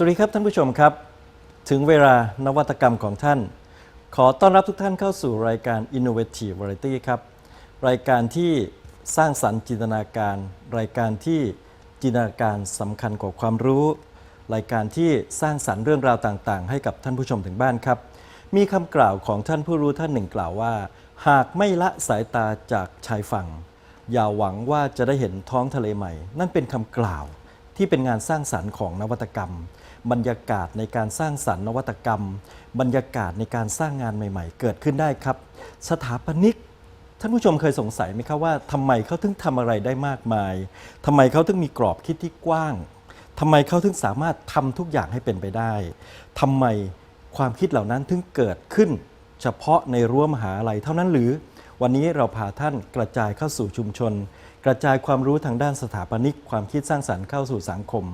สวัสดีครับท่านผู้ชมครับ ถึงเวลานวัตกรรมของท่าน ขอต้อนรับทุกท่านเข้าสู่รายการ Innovative Variety ครับ รายการที่สร้างสรรค์จินตนาการ รายการที่จินตนาการสำคัญกว่าความรู้ รายการที่สร้างสรรค์เรื่องราวต่างๆ ให้กับท่านผู้ชมถึงบ้านครับ มีคำกล่าวของท่านผู้รู้ท่านหนึ่งกล่าวว่า หากไม่ละสายตาจากชายฝั่ง อย่าหวังว่าจะได้เห็นท้องทะเลใหม่ นั่นเป็นคำกล่าวที่เป็นงานสร้างสรรค์ของนวัตกรรม บรรยากาศในการสร้างสรรค์นวัตกรรม บรรยากาศในการสร้างงานใหม่ ๆ เกิดขึ้นได้ครับ สถาปนิกท่านผู้ชมเคยสงสัยไหมครับว่าทำไมเขาถึงทำอะไรได้มากมายทำไมเขาถึงมีกรอบคิดที่กว้างทำไมเขาถึงสามารถทำทุกอย่างให้เป็นไปได้ทำไมความคิดเหล่านั้นถึงเกิดขึ้น เฉพาะในรั้วมหาลัยเท่านั้นหรือ วันนี้เราพาท่านกระจายเข้าสู่ชุมชน กระจายความรู้ทางด้านสถาปนิก ความคิดสร้างสรรค์เข้าสู่สังคม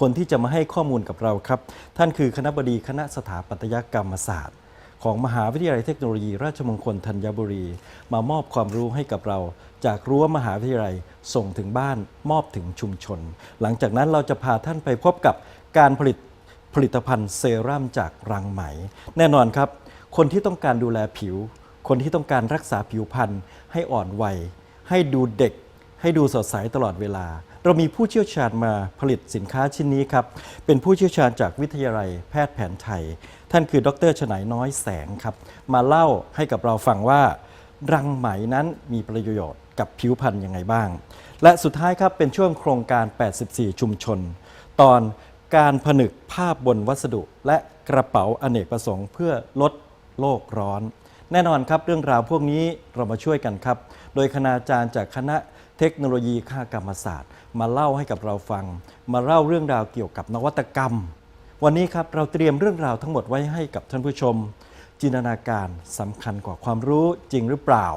คนที่จะมาให้ข้อมูลกับเราครับ ท่านคือคณะบดีคณะสถาปัตยกรรมศาสตร์ ของมหาวิทยาลัยเทคโนโลยี ราชมงคลธัญบุรี มามอบความรู้ให้กับเรา จากรั้วมหาวิทยาลัยส่งถึงบ้านมอบถึงชุมชน หลังจากนั้นเราจะพาท่านไปพบกับการผลิตผลิตภัณฑ์เซรั่มจากรังไหม แน่นอนครับ คนที่ต้องการดูแลผิว คนที่ต้องการรักษาผิวพรรณให้อ่อนวัยให้ดูเด็ก ให้ดูสดใสตลอดเวลา เรามีผู้เชี่ยวชาญมาผลิตสินค้าชิ้นนี้ครับ เป็นผู้เชี่ยวชาญจากวิทยาลัยแพทย์แผนไทย ท่านคือดรชนายน้อยแสงครับ มาเล่าให้กับเราฟังว่า รังไหมนั้นมีประโยชน์กับผิวพรรณยังไงบ้าง และสุดท้ายครับเป็นช่วงโครงการ 84 ชุมชน ตอนการผนึกภาพบนวัสดุ และกระเป๋าอเนกประสงค์เพื่อลดโลกร้อน แน่นอนครับเรื่องราวพวกนี้เรามาช่วยกันครับ โดยคณาจารย์จากคณะ เทคโนโลยีค่ากรรมศาสตร์ มาเล่าให้กับเราฟัง มาเล่าเรื่องราวเกี่ยวกับนวัตกรรม วันนี้ครับเราเตรียมเรื่องราวทั้งหมดไว้ให้กับท่านผู้ชม จินตนาการสำคัญกว่าความรู้จริงหรือเปล่า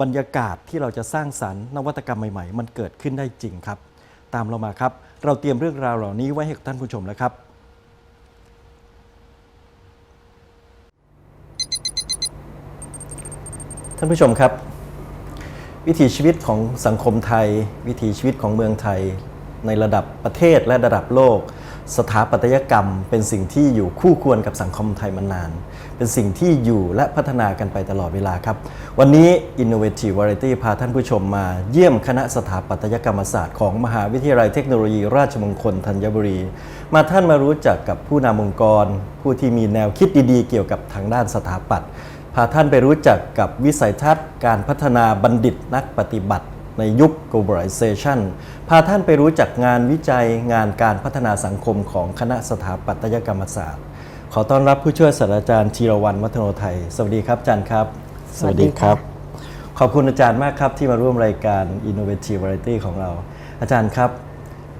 บรรยากาศที่เราจะสร้างสรรค์นวัตกรรมใหม่ๆ มันเกิดขึ้นได้จริงครับ ตามเรามาครับ เราเตรียมเรื่องราวเหล่านี้ไว้ให้กับท่านผู้ชมแล้วครับท่านผู้ชมครับ วิถีชีวิตของสังคมไทย วิถีชีวิตของเมืองไทย ในระดับประเทศและระดับโลก สถาปัตยกรรมเป็นสิ่งที่อยู่คู่ควรกับสังคมไทยมานาน เป็นสิ่งที่อยู่และพัฒนากันไปตลอดเวลาครับ วันนี้ Innovative Variety พาท่านผู้ชมมาเยี่ยมคณะสถาปัตยกรรมศาสตร์ของมหาวิทยาลัยเทคโนโลยีราชมงคลธัญบุรี มาท่านมารู้จักกับผู้นำองค์กร ผู้ที่มีแนวคิดดีๆ เกี่ยวกับทางด้านสถาปัตย์ พาท่านไปรู้จักกับวิสัยทัศน์การพัฒนาบัณฑิตนักปฏิบัติในยุค globalization พาท่านไปรู้จักงานวิจัยงานการพัฒนาสังคมของคณะสถาปัตยกรรมศาสตร์ ขอต้อนรับผู้ช่วยศาสตราจารย์ธีรวันวัฒโนไทย สวัสดีครับอาจารย์ครับ สวัสดีครับ ขอบคุณอาจารย์มากครับที่มาร่วมรายการ Innovative Variety ของเรา อาจารย์ครับ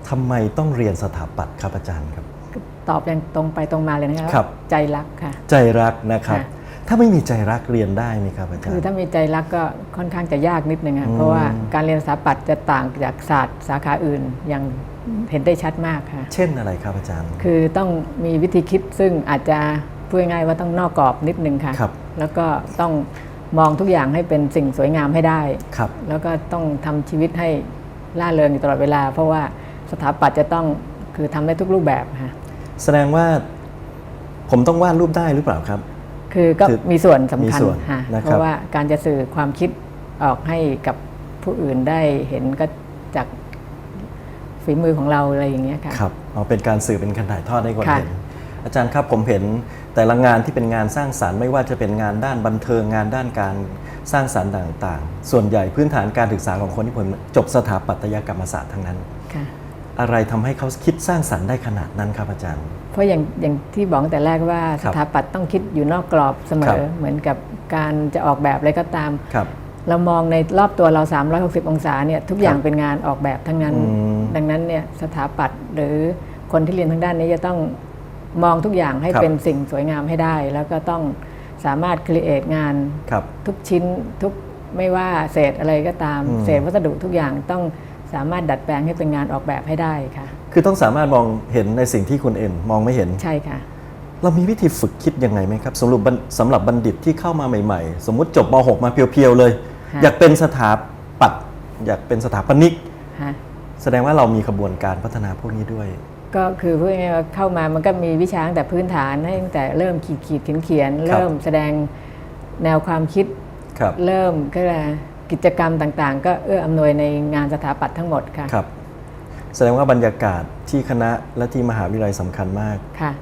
ทำไมต้องเรียนสถาปัตย์ครับอาจารย์ครับ ตอบอย่างตรงไปตรงมาเลยนะครับครับใจรักค่ะ ใจรักนะครับค่ะ ถ้าไม่มีใจรักเรียนได้ไหมครับอาจารคือย์ถ้ามีใจรักก็ค่อนข้างจะยากนิดนึงอะเพราะว่าการเรียนสถาปัตย์จะต่างจากศาสตร์สาขาอื่นอย่างเห็นได้ชัดมากค่ะ เช่นอะไรครับอาจารย์ คือต้องมีวิธีคิดซึ่งอาจจะพูดง่ายๆว่าต้องนอกกรอบนิดนึงค่ะครับแล้วก็ต้องมองทุกอย่างให้เป็นสิ่งสวยงามให้ได้ ครับ แล้วก็ต้องทำชีวิตให้ล่าเริงอยู่ตลอดเวลา เพราะว่าสถาปัตย์จะต้องคือทำได้ทุกรูปแบบค่ะ แสดงว่าผมต้องวาดรูปได้หรือเปล่าครับ คือก็คือมีส่วนสำคัญมีส่วนค่ะนะครับ เพราะว่าการจะสื่อความคิดออกให้กับผู้อื่นได้เห็นก็จากฝีมือของเราอะไรอย่างเงี้ยค่ะ ครับเอาเป็นการสื่อเป็นการถ่ายทอดให้คนค่ะ เห็น อาจารย์ครับผมเห็นแต่ละงานที่เป็นงานสร้างสรรค์ไม่ว่าจะเป็นงานด้านบันเทิงงานด้านการสร้างสรรค์ต่างๆ ส่วนใหญ่พื้นฐานการศึกษาของคนที่ผมจบสถาปัตยกรรมศาสตร์ทั้งนั้นค่ะ อะไรทำให้เขาคิดสร้างสรรค์ได้ขนาดนั้นครับอาจารย์ เพราะอย่างอย่างที่บอกตั้งแต่แรกว่าครัสบถาปัตย์ต้องคิดอยู่นอกกรอบเสมครัอบเหมือนกับการจะออกแบบอะไรก็ตามครับเรามองในรอบตัวเรา 360 องศาเนี่ยทุกอย่างเป็นงานออกแบบทั้งนั้นอืมดังนั้นเนี่ยสถาปัตย์หรือคนที่เรียนทางด้านนี้จะต้องมองทุกอย่างให้ครับเป็นสิ่งสวยงามให้ได้ แล้วก็ต้องสามารถครีเอทงานครับทุกชิ้นทุกไม่ว่าเศษอะไรก็ตามอืมเศษวัสดุทุกอย่างต้อง สามารถดัดแปลงให้เป็นงานออกแบบให้ได้ค่ะ คือต้องสามารถมองเห็นในสิ่งที่คนอื่นมองไม่เห็น ใช่ค่ะ เรามีวิธีฝึกคิดยังไงไหมครับสำหรับบัณสำหรับบัณฑิตที่เข้ามาใหม่ ๆ สมมุติจบม .6 มาเพียวๆเลยค่ะอยากเป็นสถาปัตย์อยากเป็นสถาปนิกฮะแสดงว่าเรามีขบวนการพัฒนาพวกนี้ด้วย ก็คือพูดง่ายๆว่าเข้ามามันก็มีวิชาตั้งแต่พื้นฐานให้ตั้งแต่เริ่มขีดขีดเขียนเขียนๆเริ่มแสดงแนวความคิดครับเริ่มก็เลย กกิจกรรมต่างๆ ก็เอื้ออำนวยในงานสถาปัตย์ทั้งหมดค่ะครับ แสดงว่าบรรยากาศที่คณะและที่มหาวิทยาลัยสำคัญมากค่ะ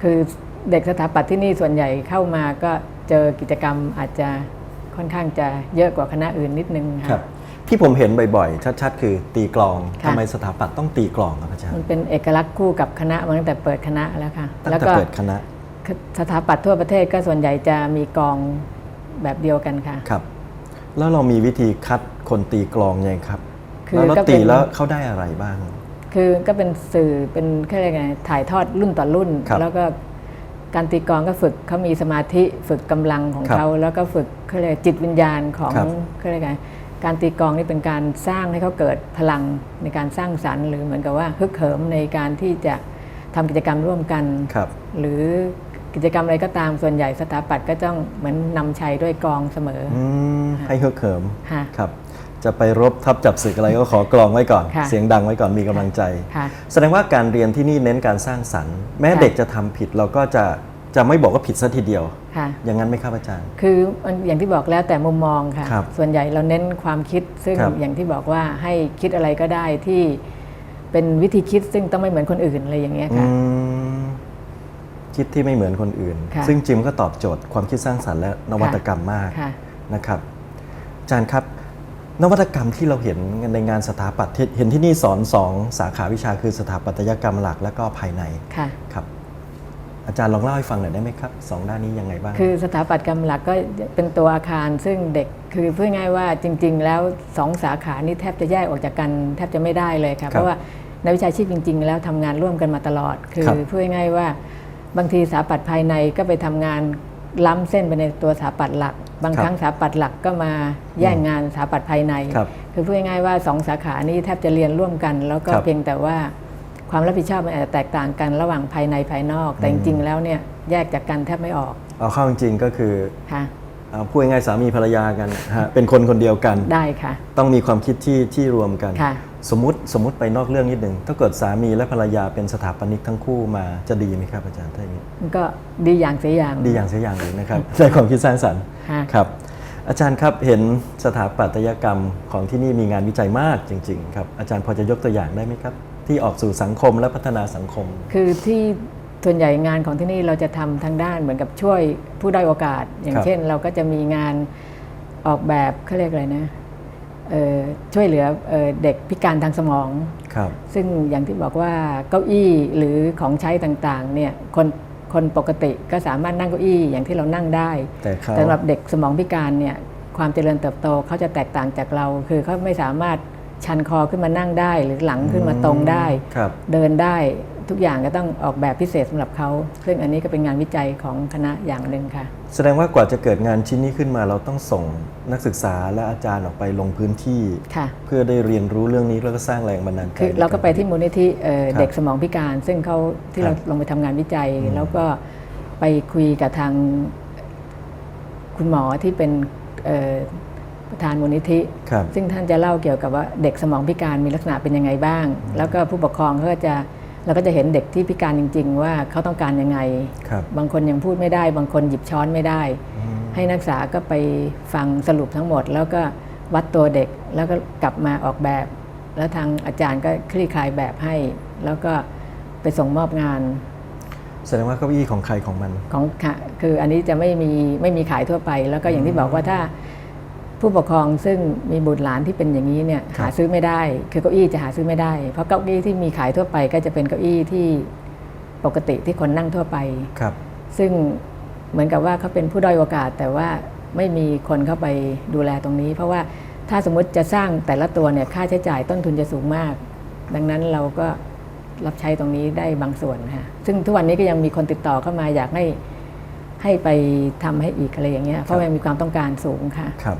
คือเด็กสถาปัตย์ที่นี่ส่วนใหญ่เข้ามาก็เจอกิจกรรมอาจจะค่อนข้างจะเยอะกว่าคณะอื่นนิดนึงครัค่ะบที่ผมเห็นบ่อยๆ ชัดๆ คือตีกลองค่ะ ทำไมสถาปัตย์ต้องตีกลองครับอาจารมันย์เป็นเอกลักษณ์คู่กับคณะมาตั้งแต่เปิดคณะแล้วค่ะ ตั้งแล้วแต่ก็เปิดคณะสถาปัตย์ทั่วประเทศก็ส่วนใหญ่จะมีกองแบบเดียวกันค่ะ ครับ แล้วเรามีวิธีคัดคนตีกลองยังไงครับคือแล้วเราก็เป็นตีแล้วเขาได้อะไรบ้าง คือก็เป็นสื่อเป็นแค่เรียกไงถ่ายทอดรุ่นต่อรุ่นครับแล้วก็การตีกลองก็ฝึกเขามีสมาธิฝึกกำลังของครับเขา แล้วก็ฝึกเขาเรียกจิตวิญญาณของครับเขาเรียกไงการตีกลองนี่เป็นการสร้างให้เขาเกิดพลังในการสร้างสรรค์หรือเหมือนกับว่าฮึกเหิมในการที่จะทำกิจกรรมร่วมกันครับหรือ กิจกรรมอะไรก็ตามส่วนใหญ่สถาปัตย์ก็ต้องเหมือนนำชัยด้วยกลองเสมออืมให้เฮิกเหิมค่ะ ครับ จะไปรบทับจับศึกอะไรก็ขอกลองไว้ก่อน ค่ะเสียงดังไว้ก่อนมีกำลังใจ ค่ะแสดงว่าการเรียนที่นี่เน้นการสร้างสรรค์ แม้ค่ะ เด็กจะทำผิดเราก็จะจะไม่บอกว่าผิดซะทีเดียว ค่ะ อย่างนั้นไหมครับอาจารย์ คือมันอย่างที่บอกแล้วแต่มุมมองค่ะ ครับส่วนใหญ่เราเน้นความคิดซึ่งครับอย่างที่บอกว่าให้คิดอะไรก็ได้ที่เป็นวิธีคิดซึ่งต้องไม่เหมือนคนอื่นอะไรอย่างเงี้ยอืค่ะม คิดที่ไม่เหมือนคนอื่น ค่ะซึ่งจิมก็ตอบโจทย์ความคิดสร้างสรรค์และนวัตกรรมมากค่ะ นะครับอาจารย์ครับ นวัตกรรมที่เราเห็นในงานสถาปัตย์ที่เห็นที่นี่สอนสองสาขาวิชาคือสถาปัตยกรรมหลักและก็ภายในค่ะ ครับ อาจารย์ลองเล่าให้ฟังหน่อยได้ไหมครับสองด้านนี้ยังไงบ้าง คือสถาปัตย์กรรมหลักก็เป็นตัวอาคารซึ่งเด็กคือพูดง่ายๆว่าจริง ๆ แล้วสองสาขานี้แทบจะแยกออกจากกันแทบจะไม่ได้เลยค่ะเพราะว่าในวิชาชีพจริง ๆ แล้วทำงานร่วมกันมาตลอด คือครับพูดง่ายๆว่า บางทีสถาปัตย์ภายในก็ไปทำงานล้ำเส้นไปในตัวสถาปัตย์หลัก บางครับครั้งสถาปัตย์หลักก็มาแย่งงานสถาปัตย์ภายในครับคือพูดง่ายๆว่าสองสาขานี้แทบจะเรียนร่วมกัน แล้วก็ครับเพียงแต่ว่าความรับผิดชอบมันอาจจะแตกต่างกันระหว่างภายในภายนอก แต่จริงๆแล้วเนี่ยแยกจากกันแทบไม่ออก เอาเข้าจริงๆก็คือค่ะเอาพูดง่ายๆสามีภรรยากันฮะเป็นคนคนเดียวกันได้ค่ะ ต้องมีความคิดที่ที่รวมกันค่ะ สมมติสมมติไปนอกเรื่องนิดหนึ่งถ้าเกิดสามีและภรรยาเป็นสถาปนิกทั้งคู่มาจะดีไหมครับอาจารย์ถ้าอย่างนี้มันก็ดีอย่างเสียอย่างดีอย่างเสียอย่างเลยนะครับในความคิดสร้างสรรค์ค่ะครับ อาจารย์ครับเห็นสถาปัตยกรรมของที่นี่มีงานวิจัยมากจริง ๆ ครับ อาจารย์พอจะยกตัวอย่างได้ไหมครับ ที่ออกสู่สังคมและพัฒนาสังคม คือที่ส่วนใหญ่งานของที่นี่เราจะทำทางด้านเหมือนกับช่วยผู้ได้อยโอกาส อย่าคงรับเช่น เราก็จะมีงานออกแบบเขาเรียกอะไรนะเอ่อ ช่วยเหลือเอ่อเด็กพิการทางสมองครับซึ่งอย่างที่บอกว่าเก้าอี้หรือของใช้ต่างๆเนี่ยคนคนปกติก็สามารถนั่งเก้าอี้อย่างที่เรานั่งได้แต่เขาแต่สำหรับเด็กสมองพิการเนี่ยความเจริญเติบโตเขาจะแตกต่างจากเรา คือเขาไม่สามารถชันคอขึ้นมานั่งได้ หรือหลังขึ้นมาตรงได้ครับเดินได้ ทุกอย่างก็ต้องออกแบบพิเศษสำหรับเขาซึ่งอันนี้ก็เป็นงานวิจัยของคณะอย่างหนึ่งค่ะ แสดงว่ากว่าจะเกิดงานชิ้นนี้ขึ้นมาเราต้องส่งนักศึกษาและอาจารย์ออกไปลงพื้นที่ค่ะเพื่อได้เรียนรู้เรื่องนี้แล้วก็สร้างแรงบันดาลใจคือเราก็ไปที่มูลนิธิเอ่อครับเด็กสมองพิการ ซึ่งเขาที่ครัเราบลงไปทำงานวิจัย แล้วก็ไปคุยกับทางคุณหมอที่เป็นเอ่อประธานมูลนิธิครับซึ่งท่านจะเล่าเกี่ยวกับว่าเด็กสมองพิการมีลักษณะเป็นยังไงบ้าง แล้วก็ผู้ปกครองเขาก็จะ เราก็จะเห็นเด็กที่พิการจริง ๆ ว่าเขาต้องการยังไงครับบางคนยังพูดไม่ได้ บางคนหยิบช้อนไม่ได้อืมให้นักศึกษาก็ไปฟังสรุปทั้งหมด แล้วก็วัดตัวเด็กแล้วก็กลับมาออกแบบ แล้วทางอาจารย์ก็คลี่คลายแบบให้ แล้วก็ไปส่งมอบงานแสดงว่าเก้าอี้ของใครของมันของค่ะคืออันนี้จะไม่มีไม่มีขายทั่วไป แล้วก็อย่างที่บอกว่าถ้า ผู้ปกครองซึ่งมีบุตรหลานที่เป็นอย่างนี้เนี่ยครับหาซื้อไม่ได้ คือเก้าอี้จะหาซื้อไม่ได้ เพราะเก้าอี้ที่มีขายทั่วไปก็จะเป็นเก้าอี้ที่ปกติที่คนนั่งทั่วไปครับ ซึ่งเหมือนกับว่าเขาเป็นผู้ด้อยโอกาส แต่ว่าไม่มีคนเข้าไปดูแลตรงนี้ เพราะว่าถ้าสมมุติจะสร้างแต่ละตัวเนี่ยค่าใช้จ่ายต้นทุนจะสูงมาก ดังนั้นเราก็รับใช้ตรงนี้ได้บางส่วนค่ะซึ่งทุกวันนี้ก็ยังมีคนติดต่อเข้ามาอยากให้ให้ไปทำให้อีกอะไรอย่างเงี้ยเพราะมันมีความต้องการสูงค่ะครับ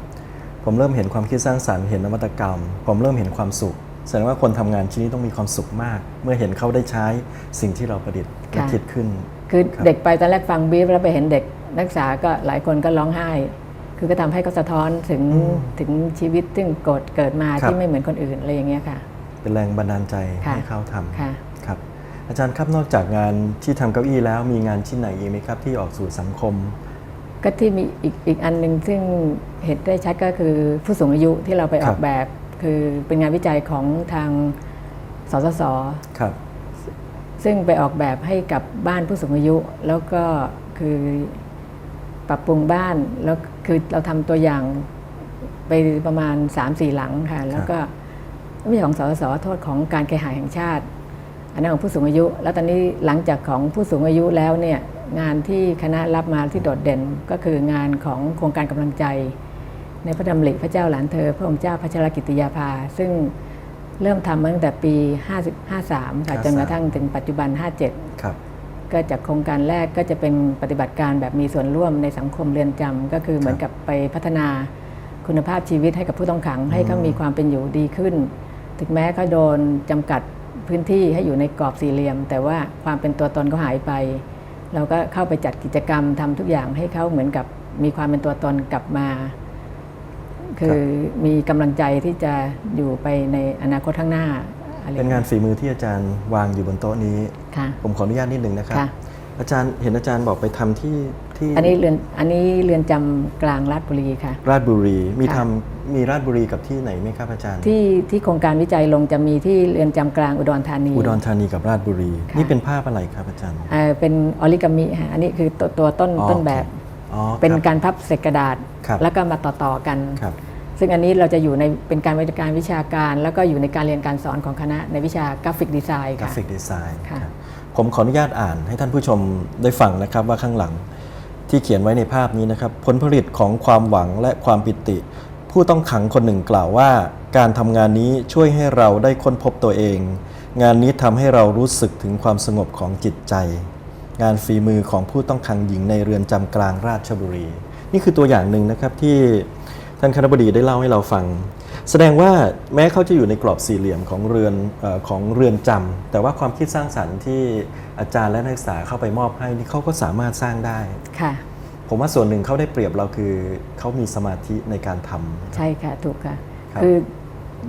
ผมเริ่มเห็นความคิดสร้างสรรค์เห็นนวัตกรรม ผมเริ่มเห็นความสุขแสดงว่าคนทำงานชิ้นนี้ต้องมีความสุขมาก เมื่อเห็นเขาได้ใช้สิ่งที่เราประดิษฐ์และค่ะคิดขึ้น คือครับเด็กไปตอนแรกฟังบีฟแล้วไปเห็นเด็กนักศึกษาก็หลายคนก็ร้องไห้ คือก็ทำให้เขาสะท้อนถึงอืมถึงชีวิตซึ่งเกิดเกิดมาครับที่ไม่เหมือนคนอื่นอะไรอย่างเงี้ยค่ะ เป็นแรงบันดาลใจค่ะให้เขาทค่ะำครับ อาจารย์ครับนอกจากงานที่ทำเก้าอี้แล้วมีงานชิ้นไหนอีกไหมครับ ที่ออกสู่สังคม ก็ที่มีอีกอีกอันหนึ่งซึ่งเห็นได้ชัดก็คือผู้สูงอายุที่เราไปอครัอบกแบบ คือเป็นงานวิจัยของทางสสสครับซึ่งไปออกแบบให้กับบ้านผู้สูงอายุ แล้วก็คือปรับปรุงบ้านแล้วคือเราทำตัวอย่างไปประมาณ 3-4 หลังค่ะแล้วก็ไม่ใช่ของสสสโทษของการเคหะแห่งชาติ อันนั้นของผู้สูงอายุ แล้วตอนนี้หลังจากของผู้สูงอายุแล้วเนี่ย งานที่คณะรับมาที่โดดเด่นก็คืองานของโครงการกำลังใจ ในพระดำริพระเจ้าหลานเธอ พระองค์เจ้าพัชรกิติยาภา ซึ่งเริ่มทำมาตั้งแต่ปี50 53ค่ะจนกระทั่งถึงปัจจุบัน 57 ครับ ก็จากโครงการแรกก็จะเป็นปฏิบัติการแบบมีส่วนร่วมในสังคมเรือนจำก็คือเหมือนกับไปพัฒนาคุณภาพชีวิตให้กับผู้ต้องขังให้เขามีความเป็นอยู่ดีขึ้น ถึงแม้เขาโดนจำกัดพื้นที่ให้อยู่ในกรอบสี่เหลี่ยม แต่ว่าความเป็นตัวตนเขาหายไป เราก็เข้าไปจัดกิจกรรมทำทุกอย่างให้เขาเหมือนกับมีความเป็นตัวตนกลับมา คือมีกำลังใจที่จะอยู่ไปในอนาคตข้างหน้าอะไรเป็นงานฝีมือที่อาจารย์วางอยู่บนโต๊ะนี้ค่ะผมขออนุญาตนิดหนึ่งนะครับค่ะอาจารย์เห็นอาจารย์บอกไปทำที่ที่ อันนี้เรือนอันนี้เรือนจำกลางราชบุรีค่ะ ราชบุรีมีค่ะทำ มีราชบุรีกับที่ไหนไหมครับอาจารย์ ที่ที่โครงการวิจัยลงจะมีที่เรือนจำกลางอุดรธานี อุดรธานีกับราชบุรี ค่ะ นี่เป็นภาพอะไรครับอาจารย์เอ่อเป็นออริกามิฮะอันนี้คือตัวตัวต้นอ๋อต้นแบบ อ๋อเป็นครับการพับเศษกระดาษ ครับ แล้วก็มาต่อต่อๆกัน ครับ ซึ่งอันนี้เราจะอยู่ในเป็นการบริการวิชาการ แล้วก็อยู่ในการเรียนการสอนของคณะในวิชากราฟิกดีไซน์กราค่ะ ฟิกดีไซน์ค่ะครับผมขออนุญาตอ่านให้ท่านผู้ชมได้ฟังนะครับว่าข้างหลังที่เขียนไว้ในภาพนี้นะครับ ผลผลิตของความหวังและความปิติ ผู้ต้องขังคนหนึ่งกล่าวว่า การทำงานนี้ช่วยให้เราได้ค้นพบตัวเอง งานนี้ทำให้เรารู้สึกถึงความสงบของจิตใจ งานฝีมือของผู้ต้องขังหญิงในเรือนจำกลางราชบุรี นี่คือตัวอย่างหนึ่งนะครับที่ท่านคณบดีได้เล่าให้เราฟัง แสดงว่าแม้เขาจะอยู่ในกรอบสี่เหลี่ยมของเรือนออของเรือนจำแต่ว่าความคิดสร้างสรรค์ที่อาจารย์และนักศึกษาเข้าไปมอบให้นี่เขาก็สามารถสร้างได้ค่ะ ผมว่าส่วนหนึ่งเขาได้เปรียบเราคือเขามีสมาธิในการทำ ใช่ค่ะถูกค่ะครับคือ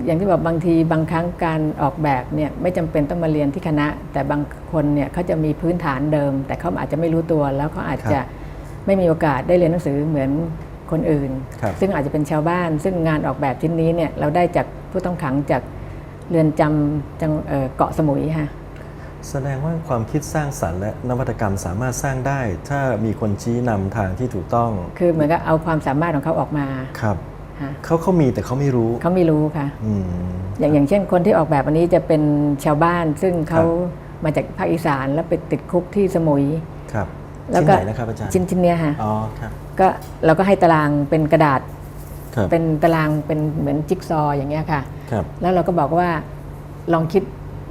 อย่างที่บอกบางทีบางครั้งการออกแบบเนี่ยไม่จำเป็นต้องมาเรียนที่คณะ แต่บางคนเนี่ยเขาจะมีพื้นฐานเดิม แต่เขาอาจจะไม่รู้ตัวแล้วเขาอาจจะไม่มีโอกาสได้เรียนหนังสือเหมือนคนอื่น ครับซึ่งอาจจะเป็นชาวบ้าน ซึ่งงานออกแบบชิ้นนี้เนี่ยเราได้จากผู้ต้องขังจากเรือนจำจังเอ่อเกาะสมุยค่ะ แสดงว่าความคิดสร้างสรรค์และนวัตกรรมสามารถสร้างได้ ถ้ามีคนชี้นำทางที่ถูกต้อง คือเหมือนกับเอาความสามารถของเขาออกมาครับค่ะเขาเขามีแต่เขาไม่รู้เขาไม่รู้ค่ะอืมอย่างอย่างเช่นคนที่ออกแบบอันนี้จะเป็นชาวบ้าน ซึ่งเขามาจากภาคอีสานแล้วไปติดคุกที่สมุยครับแล้วชิ้นก็ไหนนะครับอาจารย์ชิ้นชิ้นเนี้ยค่ะอ๋อครับก็เราก็ให้ตารางเป็นกระดาษครับเป็นตารางเป็นเหมือนจิ๊กซอว์อย่างเงี้ยค่ะครับแล้วเราก็บอกว่าลองคิด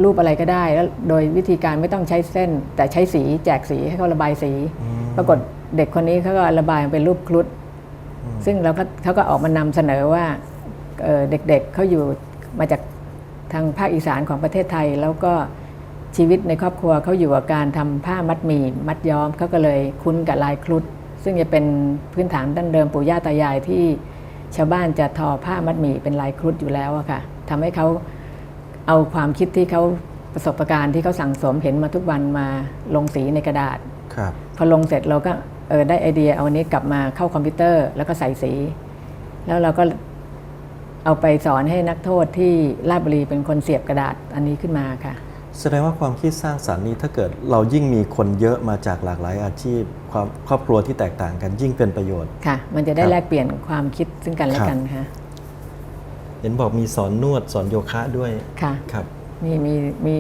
รูปอะไรก็ได้แล้วโดยวิธีการไม่ต้องใช้เส้น แต่ใช้สีแจกสีให้เขาระบายสีอืมปรากฏเด็กคนนี้เขาก็ระบายเป็นรูปครุฑซึ่งเราก็เขาก็ออกมานำเสนอว่าเอ่อเด็กๆเขาอยู่มาจากทางภาคอีสานของประเทศไทย แล้วก็ชีวิตในครอบครัวเขาอยู่กับการทำผ้ามัดหมี่มัดย้อมเขาก็เลยคุ้นกับลายครุฑซึ่งจะเป็นพื้นฐานดั้งเดิมปู่ย่าตายายที่ชาวบ้านจะทอผ้ามัดหมี่เป็นลายครุฑอยู่แล้วอะค่ะทำให้เขา เอาความคิดที่เขาประสบการณ์ที่เขาสั่งสมเห็นมาทุกวันมาลงสีในกระดาษครับพอลงเสร็จเราก็เออได้ไอเดียเอาอันนี้กลับมาเข้าคอมพิวเตอร์แล้วก็ใส่สี แล้วเราก็เอาไปสอนให้นักโทษที่ราชบุรีเป็นคนเสียบกระดาษอันนี้ขึ้นมาค่ะ แสดงว่าความคิดสร้างสรรค์นี้ถ้าเกิดเรายิ่งมีคนเยอะมาจากหลากหลายอาชีพความครอบครัวที่แตกต่างกันยิ่งเป็นประโยชน์ค่ะ มันจะได้ครับแลกเปลี่ยนความคิดซึ่งกันและครับกันค่ะ เห็นบอกมีสอนนวดสอนโยคะด้วยค่ะครับมีมีมี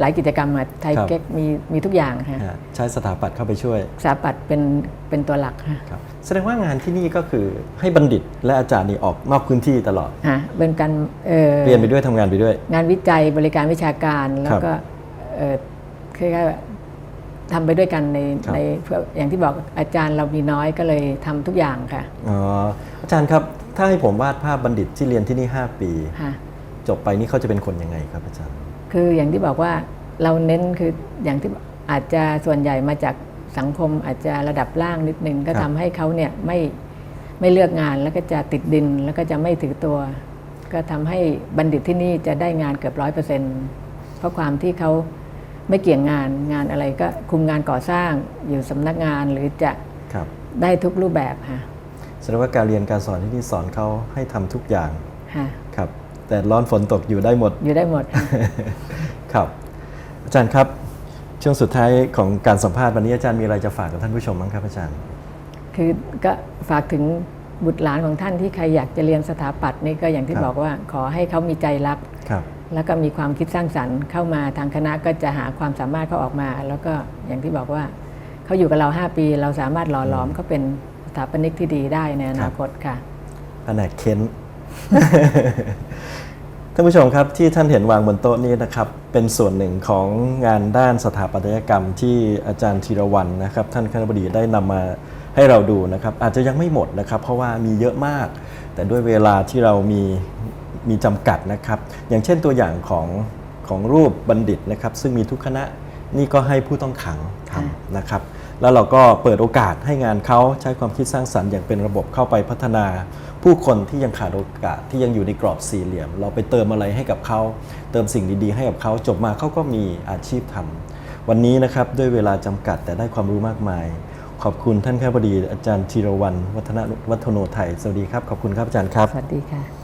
หลายกิจกรรมอะไทยครับเก๊กมีมีทุกอย่างค่ะฮะใช้สถาปัตย์เข้าไปช่วยสถาปัตย์เป็นเป็นตัวหลักค่ะครับแสดงว่างานที่นี่ก็คือให้บัณฑิตและอาจารย์นี่ออกนอกพื้นที่ตลอด อะเป็นการเอ่อเรียนไปด้วยทำงานไปด้วย งานวิจัยบริการวิชาการแล้วครับก็เอ่อคือว่าทำไปด้วยกันในครับ ในเพื่ออย่างที่บอกอาจารย์เรามีน้อยก็เลยทำทุกอย่างค่ะ อ๋ออาจารย์ครับ ถ้าให้ผมวาดภาพบัณฑิตที่เรียนที่นี่ 5 ปี ค่ะ จบไปนี่เขาจะเป็นคนยังไงครับอาจารย์ คืออย่างที่บอกว่าเราเน้นคืออย่างที่อาจจะส่วนใหญ่มาจากสังคมอาจจะระดับล่างนิดนึง ก็ครับ ทำให้เขาเนี่ยไม่ไม่เลือกงานแล้วก็จะติดดินแล้วก็จะไม่ถือตัว ก็ทำให้บัณฑิตที่นี่จะได้งานเกือบร้อยเปอร์เซ็นต์เพราะความที่เขาไม่เกี่ยงงานงานอะไรก็คุมงานก่อสร้างอยู่สำนักงานหรือจะครับ ได้ทุกรูปแบบค่ะ แสดงว่าการเรียนการสอนที่นี่สอนเขาให้ทำทุกอย่างค่ะครับ แต่ร้อนฝนตกอยู่ได้หมด อยู่ได้หมดค่ะครับ อาจารย์ครับ ช่วงสุดท้ายของการสัมภาษณ์วันนี้อาจารย์มีอะไรจะฝากกับท่านผู้ชมบ้างครับอาจารย์ คือก็ฝากถึงบุตรหลานของท่านที่ใครอยากจะเรียนสถาปัตย์นี่ก็อย่างที่ครับบอกว่าขอให้เขามีใจรักครับแล้วก็มีความคิดสร้างสรรค์เข้ามาทางคณะก็จะหาความสามารถเขาออกมา แล้วก็อย่างที่บอกว่าเขาอยู่กับเรา 5 ปี เราสามารถหล่อหลอมเขาเป็นส ถาปนิกที่ดีได้ในอนาคตค่ะแผนกเค้นท่านผู้ชมครับที่ท่านเห็นวางบนโต๊ะนี้นะครับเป็นส่วนหนึ่งของงานด้านสถาปัตยกรรมที่อาจารย์ธีรวันนะครับ ท่านคณบดีได้นำมาให้เราดูนะครับ อาจจะยังไม่หมดนะครับ เพราะว่ามีเยอะมาก แต่ด้วยเวลาที่เรามีมีจำกัดนะครับ อย่างเช่นตัวอย่างของของรูปบัณฑิตนะครับ ซึ่งมีทุกคณะนี่ก็ให้ผู้ต้องขังทำนะครับ แล้วเราก็เปิดโอกาสให้งานเขาใช้ความคิดสร้างสรรค์อย่างเป็นระบบเข้าไปพัฒนา ผู้คนที่ยังขาดโอกาสที่ยังอยู่ในกรอบสี่เหลี่ยม เราไปเติมอะไรให้กับเขา เติมสิ่งดีๆ ให้กับเขาจบมาเขาก็มีอาชีพทำวันนี้นะครับด้วยเวลาจำกัดแต่ได้ความรู้มากมาย ขอบคุณท่านข้าบดีอาจารย์ธีรวันวัฒนวัฒโนไทยสวัสดีครับขอบคุณครับอาจารย์ครับสวัสดีค่ะ